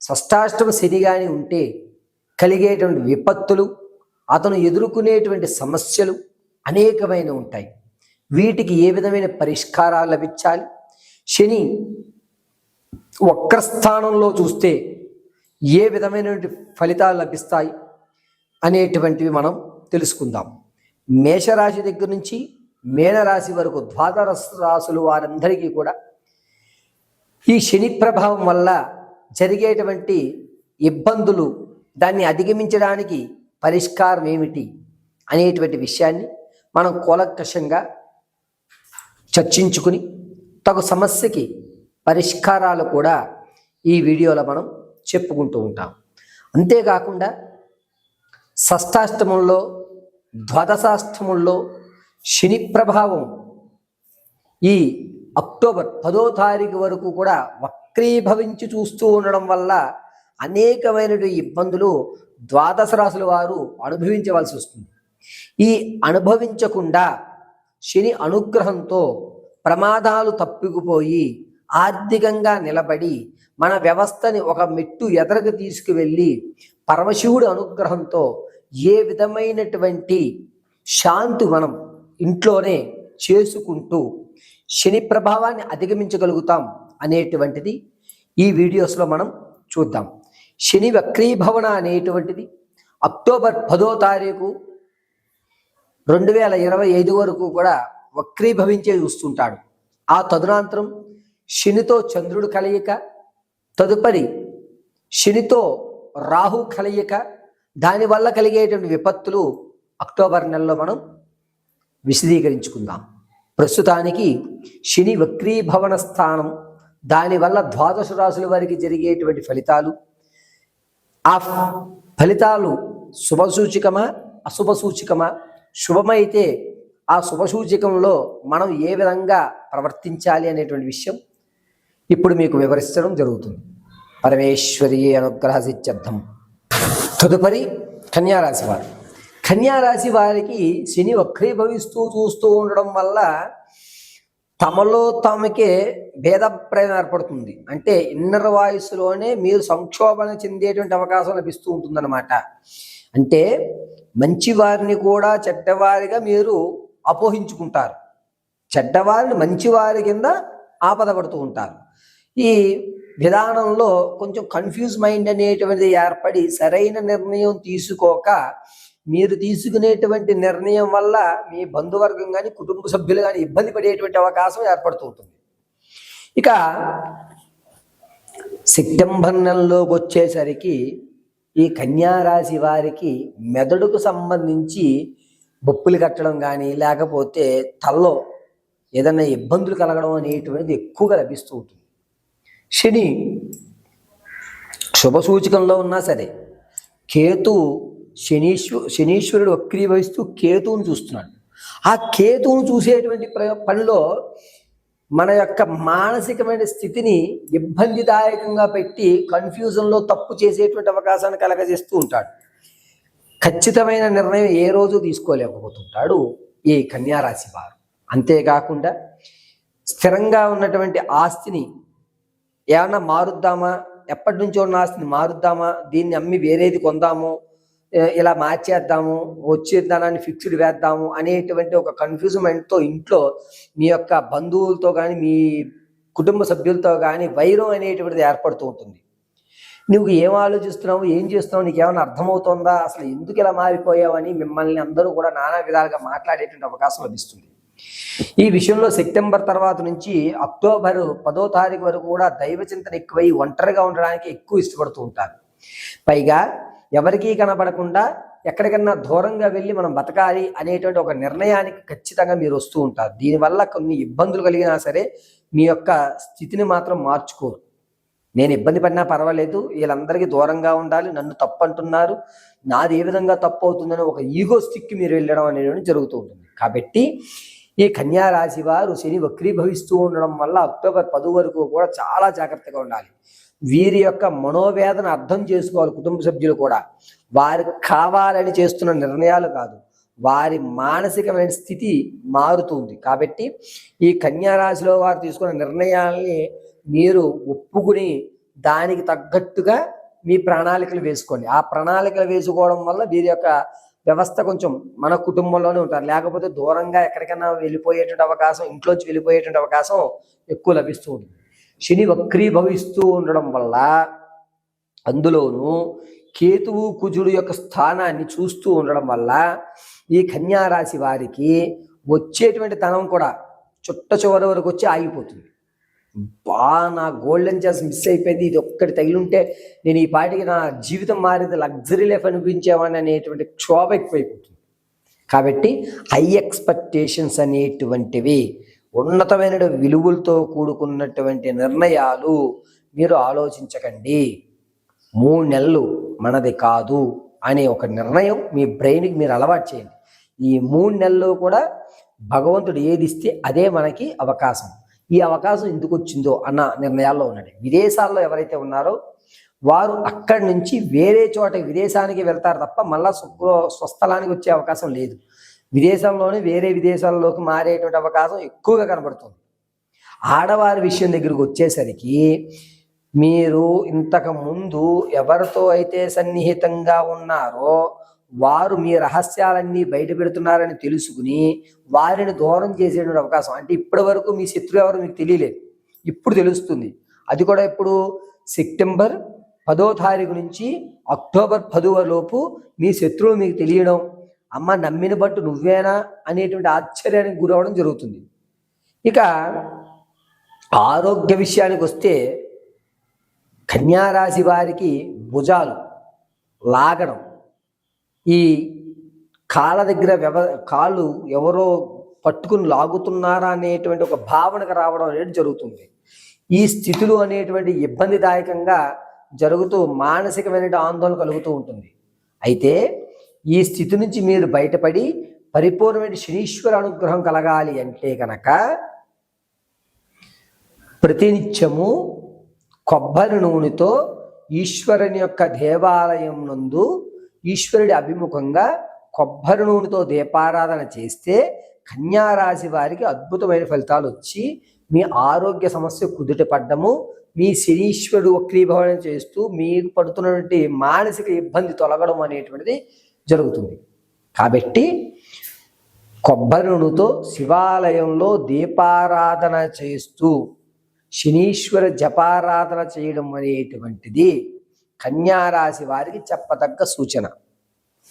షష్టాష్టమ శని కానీ ఉంటే కలిగేటువంటి విపత్తులు అతను ఎదుర్కొనేటువంటి సమస్యలు అనేకమైన ఉంటాయి. వీటికి ఏ విధమైన పరిష్కారాలు లభించాలి? శని వక్రస్థానంలో చూస్తే ఏ విధమైనటువంటి ఫలితాలు లభిస్తాయి అనేటువంటివి మనం తెలుసుకుందాం. మేషరాశి దగ్గర నుంచి మేనరాశి వరకు ద్వాదశ రాశులు వారందరికీ కూడా ఈ శని ప్రభావం వల్ల జరిగేటువంటి ఇబ్బందులు దాన్ని అధిగమించడానికి పరిష్కారం ఏమిటి అనేటువంటి విషయాన్ని మనం కూలంకషంగా చర్చించుకుని తగు సమస్యకి పరిష్కారాలు కూడా ఈ వీడియోలో మనం చెప్పుకుంటూ ఉంటాం. అంతేకాకుండా షష్టాష్టమంలో ద్వాదశాష్టమంలో శని ప్రభావం ఈ అక్టోబర్ పదో తారీఖు వరకు కూడా వక్రీభవించి చూస్తూ ఉండడం వల్ల అనేకమైనటువంటి ఇబ్బందులు ద్వాదశ రాశుల వారు అనుభవించవలసి వస్తుంది. ఈ అనుభవించకుండా శని అనుగ్రహంతో ప్రమాదాలు తప్పిపోయి ఆర్థికంగా నిలబడి మన వ్యవస్థని ఒక మెట్టు ఎదరకు తీసుకువెళ్ళి పరమశివుడి అనుగ్రహంతో ఏ విధమైనటువంటి శాంతి మనం ఇంట్లోనే చేసుకుంటూ శని ప్రభావాన్ని అధిగమించగలుగుతాం. అనేటువంటిది ఈ వీడియోస్లో మనం చూద్దాం. శని వక్రీభవన అనేటువంటిది అక్టోబర్ పదో తారీఖు రెండు వేల ఇరవై ఐదు వరకు కూడా వక్రీభవించే చూస్తుంటాడు. ఆ తదునంతరం శనితో చంద్రుడు కలయిక తదుపరి శనితో రాహు కలయిక దానివల్ల కలిగేటువంటి విపత్తులు అక్టోబర్ నెలలో మనం విశదీకరించుకుందాం. ప్రస్తుతానికి శని వక్రీభవన స్థానం దానివల్ల ద్వాదశ రాశుల వారికి జరిగేటువంటి ఫలితాలు. ఆ ఫలితాలు శుభసూచికమా? అశుభసూచికమా? శుభమైతే ఆ శుభసూచికంలో మనం ఏ విధంగా ప్రవర్తించాలి అనేటువంటి విషయం ఇప్పుడు మీకు వివరించడం జరుగుతుంది. పరమేశ్వరి అనుగ్రహ సిత్యర్థం తదుపరి కన్యారాశి వారు. కన్యారాశి వారికి శని వక్రీభవిస్తూ చూస్తూ ఉండడం వల్ల తమలో తమకే భేదప్రాయం ఏర్పడుతుంది. అంటే ఇన్నర్ వాయిస్లోనే మీరు సంక్షోభన చెందేటువంటి అవకాశం లభిస్తూ ఉంటుందన్నమాట. అంటే మంచివారిని కూడా చెడ్డవారిగా మీరు అపోహించుకుంటారు. చెడ్డవారిని మంచివారి కింద ఆపదపడుతూ ఉంటారు. ఈ విధానంలో కొంచెం కన్ఫ్యూజ్ మైండ్ అనేటువంటిది ఏర్పడి సరైన నిర్ణయం తీసుకోక మీరు తీసుకునేటువంటి నిర్ణయం వల్ల మీ బంధువర్గం కానీ కుటుంబ సభ్యులు కానీ ఇబ్బంది పడేటువంటి అవకాశం ఏర్పడుతూ ఉంటుంది. ఇక సెప్టెంబర్ నెలలోకి వచ్చేసరికి ఈ కన్యారాశి వారికి మెదడుకు సంబంధించి బొప్పులు కట్టడం కానీ లేకపోతే తలలో ఏదైనా ఇబ్బందులు కలగడం అనేటువంటిది ఎక్కువగా లభిస్తూ ఉంటుంది. శని శుభ సూచకంలో ఉన్నా సరే కేతు శనీశ్వ శనీశ్వరుడు వక్రీభవిస్తూ కేతువును చూస్తున్నాడు. ఆ కేతువును చూసేటువంటి ప్ర- పనిలో మన యొక్క మానసికమైన స్థితిని ఇబ్బందిదాయకంగా పెట్టి కన్ఫ్యూజన్లో తప్పు చేసేటువంటి అవకాశాన్ని కలగజేస్తూ ఉంటాడు. ఖచ్చితమైన నిర్ణయం ఏ రోజు తీసుకోలేకపోతుంటాడు ఈ కన్యారాశి వారు. అంతేకాకుండా స్థిరంగా ఉన్నటువంటి ఆస్తిని ఏమన్నా మారుద్దామా? ఎప్పటి నుంచో ఉన్న ఆస్తిని మారుద్దామా? దీన్ని అమ్మి వేరేది కొందాము? ఇలా మార్చేద్దాము వచ్చే ధనాన్ని ఫిక్స్డ్ వేద్దాము అనేటువంటి ఒక కన్ఫ్యూజ్మెంట్తో ఇంట్లో మీ యొక్క బంధువులతో కానీ మీ కుటుంబ సభ్యులతో కానీ వైరం అనేటువంటిది ఏర్పడుతూ ఉంటుంది. నువ్వు ఏం ఆలోచిస్తున్నావు ఏం చేస్తున్నావు నీకు ఏమైనా అర్థమవుతుందా? అసలు ఎందుకు ఇలా మారిపోయావని మిమ్మల్ని అందరూ కూడా నానా విధాలుగా మాట్లాడేటువంటి అవకాశం లభిస్తుంది. ఈ విషయంలో సెప్టెంబర్ తర్వాత నుంచి అక్టోబర్ పదో తారీఖు వరకు కూడా దైవ చింతన ఎక్కువై ఒంటరిగా ఉండడానికి ఎక్కువ ఇష్టపడుతూ ఉంటారు. పైగా ఎవరికీ కనపడకుండా ఎక్కడికన్నా దూరంగా వెళ్ళి మనం బతకాలి అనేటువంటి ఒక నిర్ణయానికి ఖచ్చితంగా మీరు వస్తూ ఉంటారు. దీనివల్ల కొన్ని ఇబ్బందులు కలిగినా సరే మీ యొక్క స్థితిని మాత్రం మార్చుకోరు. నేను ఇబ్బంది పడినా పర్వాలేదు వీళ్ళందరికీ దూరంగా ఉండాలి నన్ను తప్పు అంటున్నారు నాది ఏ విధంగా తప్పు అవుతుందని ఒక ఈగో స్టిక్ మీరు వెళ్ళడం అనేది జరుగుతూ ఉంటుంది. కాబట్టి ఈ కన్యా రాశి వారు శని వక్రీభవిస్తూ ఉండడం వల్ల అక్టోబర్ పది వరకు కూడా చాలా జాగ్రత్తగా ఉండాలి. వీరి యొక్క మనోవేదన అర్థం చేసుకోవాలి కుటుంబ సభ్యులు కూడా. వారికి కావాలని చేస్తున్న నిర్ణయాలు కాదు. వారి మానసికమైన స్థితి మారుతుంది. కాబట్టి ఈ కన్యారాశిలో వారు తీసుకున్న నిర్ణయాల్ని మీరు ఒప్పుకుని దానికి తగ్గట్టుగా మీ ప్రణాళికలు వేసుకోండి. ఆ ప్రణాళికలు వేసుకోవడం వల్ల వీరి యొక్క వ్యవస్థ కొంచెం మన కుటుంబంలోనే ఉంటారు. లేకపోతే దూరంగా ఎక్కడికైనా వెళ్ళిపోయేటువంటి అవకాశం ఇంట్లోంచి వెళ్ళిపోయేటువంటి అవకాశం ఎక్కువ లభిస్తూ ఉంటుంది. శని వక్రీభవిస్తూ ఉండడం వల్ల అందులోనూ కేతువు కుజుడు యొక్క స్థానాన్ని చూస్తూ ఉండడం వల్ల ఈ కన్యారాశి వారికి వచ్చేటువంటి ధనం కూడా చుట్ట చివరి వరకు వచ్చి ఆగిపోతుంది. బా నా గోల్డెన్ ఛాన్స్ మిస్ అయిపోయింది. ఇది ఒక్కటి తగిలింటే నేను ఈ పాటికి నా జీవితం మారింది. లగ్జరీ లైఫ్ అనిపించేవాడిని అనేటువంటి క్షోభ ఎక్కువైపోతుంది. కాబట్టి హై ఎక్స్పెక్టేషన్స్ అనేటువంటివి ఉన్నతమైన విలువలతో కూడుకున్నటువంటి నిర్ణయాలు మీరు ఆలోచించకండి. మూడు నెలలు మనది కాదు అనే ఒక నిర్ణయం మీ బ్రెయిన్కి మీరు అలవాటు చేయండి. ఈ మూడు నెలలు కూడా భగవంతుడు ఏది ఇస్తే అదే మనకి అవకాశం. ఈ అవకాశం ఎందుకు వచ్చిందో అన్న నిర్ణయాల్లో ఉన్నాడు. విదేశాల్లో ఎవరైతే ఉన్నారో వారు అక్కడి నుంచి వేరే చోట విదేశానికి వెళ్తారు తప్ప మళ్ళా స్వ స్వస్థలానికి వచ్చే అవకాశం లేదు. విదేశంలోనే వేరే విదేశాల్లోకి మారేటువంటి అవకాశం ఎక్కువగా కనబడుతుంది. ఆడవారి విషయం దగ్గరికి వచ్చేసరికి మీరు ఇంతకు ముందు ఎవరితో అయితే సన్నిహితంగా ఉన్నారో వారు మీ రహస్యాలన్నీ బయట పెడుతున్నారని తెలుసుకుని వారిని దూరం చేసేటువంటి అవకాశం. అంటే ఇప్పటి వరకు మీ శత్రువు ఎవరు మీకు తెలియలేదు. ఇప్పుడు తెలుస్తుంది. అది కూడా ఇప్పుడు సెప్టెంబర్ పదో తారీఖు నుంచి అక్టోబర్ పదవ లోపు మీ శత్రువు మీకు తెలియడం. అమ్మ నమ్మిన బట్టు నువ్వేనా అనేటువంటి ఆశ్చర్యానికి గురవడం జరుగుతుంది. ఇక ఆరోగ్య విషయానికి వస్తే కన్యారాశి వారికి భుజాలు లాగడం. ఈ కాళ్ళ దగ్గర వ్యవ కాళ్ళు ఎవరో పట్టుకుని లాగుతున్నారా అనేటువంటి ఒక భావనకు రావడం అనేది జరుగుతుంది. ఈ స్థితులు అనేటువంటి ఇబ్బందిదాయకంగా జరుగుతూ మానసికమైన ఆందోళన కలుగుతూ ఉంటుంది. అయితే ఈ స్థితి నుంచి మీరు బయటపడి పరిపూర్ణమైన శనీశ్వర అనుగ్రహం కలగాలి అంటే కనుక ప్రతినిత్యము కొబ్బరి నూనెతో ఈశ్వరుని యొక్క దేవాలయం నందు ఈశ్వరుడి అభిముఖంగా కొబ్బరి నూనెతో దీపారాధన చేస్తే కన్యారాశి వారికి అద్భుతమైన ఫలితాలు వచ్చి మీ ఆరోగ్య సమస్య కుదుట పడ్డము. మీ శనీశ్వరుడు వక్రీభవనం చేస్తూ మీరు పడుతున్నటువంటి మానసిక ఇబ్బంది తొలగడం అనేటువంటిది జరుగుతుంది. కాబట్టి కొబ్బరి నూనెతో శివాలయంలో దీపారాధన చేస్తూ శనీశ్వర జపారాధన చేయడం అనేటువంటిది కన్యారాశి వారికి చెప్పదగ్గ సూచన.